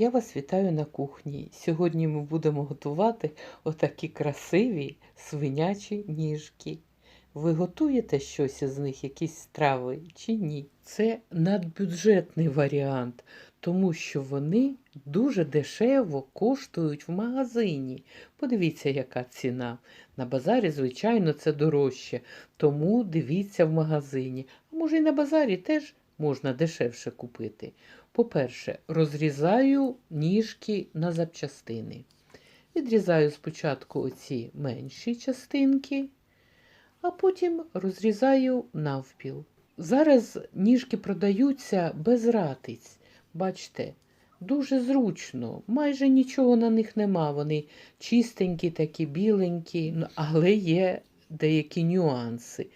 Я вас вітаю на кухні. Сьогодні ми будемо готувати отакі красиві свинячі ніжки. Ви готуєте щось із них, якісь страви чи ні? Це надбюджетний варіант, тому що вони дуже дешево коштують в магазині. Подивіться, яка ціна. На базарі, звичайно, це дорожче, тому дивіться в магазині. А може, і на базарі теж можна дешевше купити. По-перше, розрізаю ніжки на запчастини. Відрізаю спочатку оці менші частинки, а потім розрізаю навпіл. Зараз ніжки продаються без ратиць. Бачите, дуже зручно, майже нічого на них нема. Вони чистенькі, такі біленькі, Ну, але є деякі нюанси.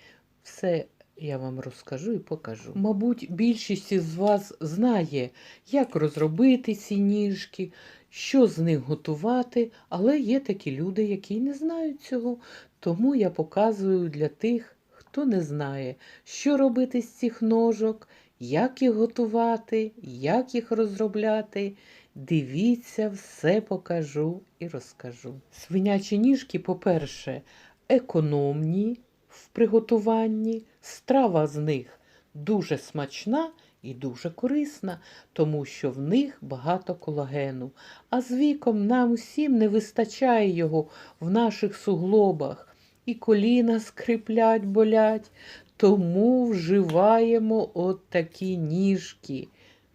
Все я вам розкажу і покажу. Мабуть, більшість із вас знає, як розробити ці ніжки, що з них готувати, але є такі люди, які не знають цього. Тому я показую для тих, хто не знає, що робити з цих ножок, як їх готувати, як їх розробляти. Дивіться, все покажу і розкажу. Свинячі ніжки, по-перше, економні в приготуванні, страва з них дуже смачна і дуже корисна, тому що в них багато колагену. А з віком нам всім не вистачає його в наших суглобах. І коліна скриплять, болять. Тому вживаємо от такі ніжки,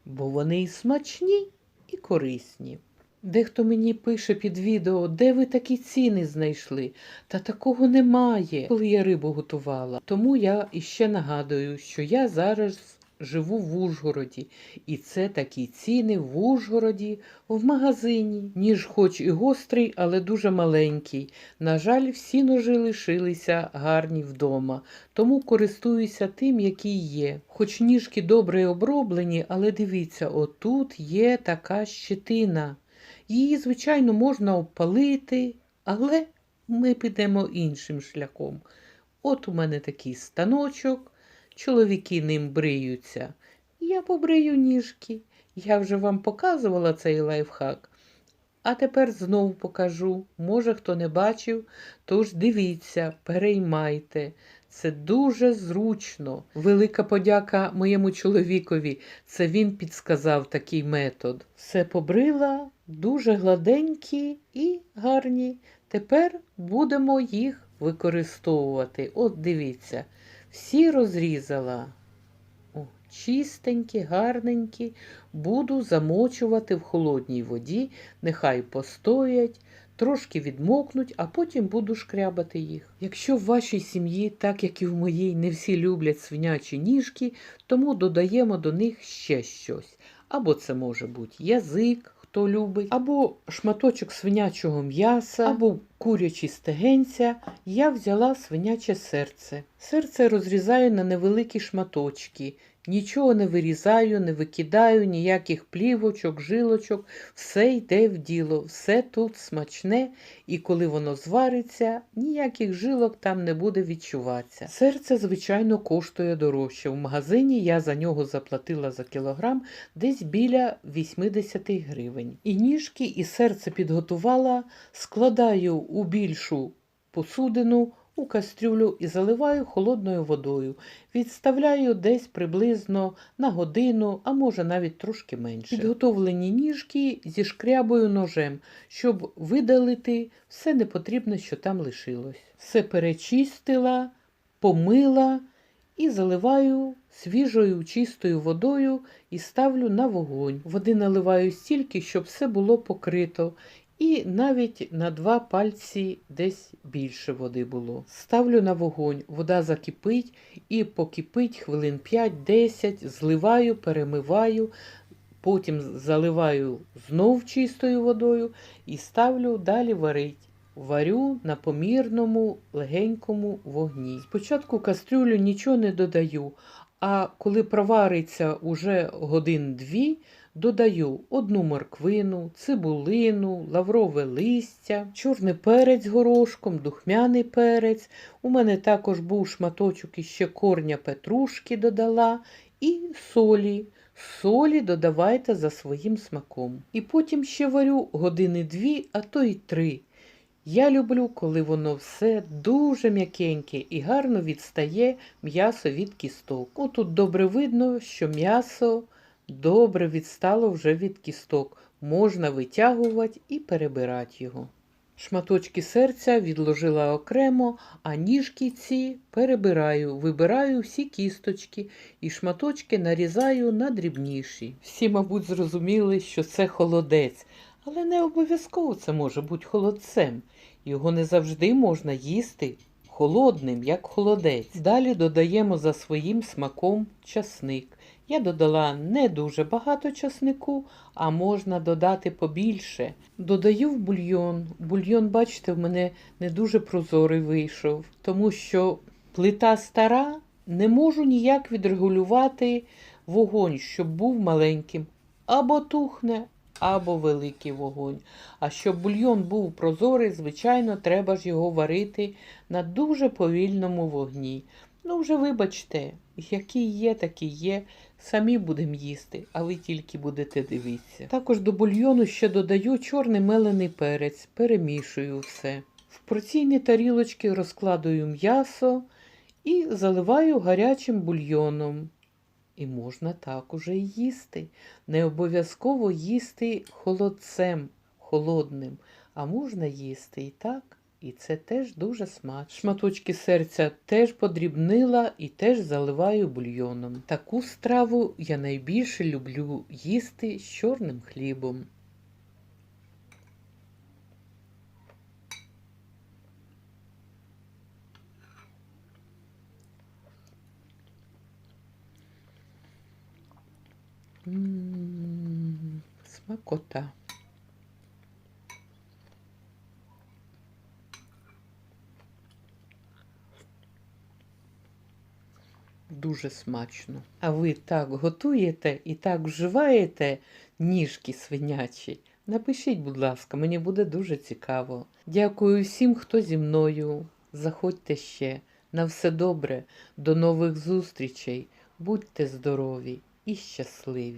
бо вони і смачні, і корисні. Дехто мені пише під відео, де ви такі ціни знайшли? Та такого немає, коли я рибу готувала. Тому я іще нагадую, що я зараз живу в Ужгороді, і це такі ціни в Ужгороді в магазині. Ніж хоч і гострий, але дуже маленький. На жаль, всі ножи лишилися гарні вдома, тому користуюся тим, який є. Хоч ніжки добре оброблені, але дивіться, отут є така щетина. Її, звичайно, можна обпалити, але ми підемо іншим шляхом. От у мене такий станочок, чоловіки ним бриються. Я побрию ніжки. Я вже вам показувала цей лайфхак. А тепер знову покажу. Може, хто не бачив, тож дивіться, переймайте. Це дуже зручно. Велика подяка моєму чоловікові. Це він підсказав такий метод. Все побрила, дуже гладенькі і гарні. Тепер будемо їх використовувати. От дивіться, всі розрізала. О, чистенькі, гарненькі. Буду замочувати в холодній воді, нехай постоять, трошки відмокнуть, а потім буду шкрябати їх. Якщо в вашій сім'ї, так як і в моїй, не всі люблять свинячі ніжки, тому додаємо до них ще щось. Або це може бути язик, хто любить, або шматочок свинячого м'яса, або курячі стегенця. Я взяла свиняче серце. Серце розрізаю на невеликі шматочки. Нічого не вирізаю, не викидаю, ніяких плівочок, жилочок, все йде в діло, все тут смачне, і коли воно звариться, ніяких жилок там не буде відчуватися. Серце, звичайно, коштує дорожче. В магазині я за нього заплатила за кілограм десь біля 80 гривень. І ніжки, і серце підготувала, складаю у більшу посудину у кастрюлю і заливаю холодною водою. Відставляю десь приблизно на годину, а може навіть трошки менше. Підготовлені ніжки зішкрябую ножем, щоб видалити все непотрібне, що там лишилось. Все перечистила, помила і заливаю свіжою чистою водою і ставлю на вогонь. Води наливаю стільки, щоб все було покрито. І навіть на два пальці десь більше води було. Ставлю на вогонь, вода закипить і покипить хвилин 5-10, зливаю, перемиваю, потім заливаю знов чистою водою і ставлю далі варить. Варю на помірному легенькому вогні. Спочатку кастрюлю нічого не додаю, а коли провариться уже годин-дві, Додаю одну морквину, цибулину, лаврове листя, чорний перець горошком, духмяний перець. У мене також був шматочок іще корня петрушки додала і солі. Солі додавайте за своїм смаком. І потім ще варю години дві, а то й три. Я люблю, коли воно все дуже м'якеньке і гарно відстає м'ясо від кісток. Отут добре видно, що м'ясо добре відстало вже від кісток. Можна витягувати і перебирати його. Шматочки серця відложила окремо, а ніжки ці перебираю, вибираю всі кісточки і шматочки нарізаю на дрібніші. Всі, мабуть, зрозуміли, що це холодець, але не обов'язково це може бути холодцем. Його не завжди можна їсти холодним, як холодець. Далі додаємо за своїм смаком часник. Я додала не дуже багато часнику, а можна додати побільше. Додаю в бульйон. Бульйон, бачите, в мене не дуже прозорий вийшов, тому що плита стара, не можу ніяк відрегулювати вогонь, щоб був маленьким. Або тухне, або великий вогонь. А щоб бульйон був прозорий, звичайно, треба ж його варити на дуже повільному вогні. Ну, вже вибачте, який є, такий є. Самі будемо їсти, а ви тільки будете дивитися. Також до бульйону ще додаю чорний мелений перець, перемішую все. В порційні тарілочки розкладую м'ясо і заливаю гарячим бульйоном. І можна так уже й їсти. Не обов'язково їсти холодцем, холодним, а можна їсти і так. І це теж дуже смачно. Шматочки серця теж подрібнила і теж заливаю бульйоном. Таку страву я найбільше люблю їсти з чорним хлібом. М, Смакота. Дуже смачно. А ви так готуєте і так вживаєте ніжки свинячі? Напишіть, будь ласка, мені буде дуже цікаво. Дякую всім, хто зі мною. Заходьте ще. На все добре. До нових зустрічей. Будьте здорові і щасливі!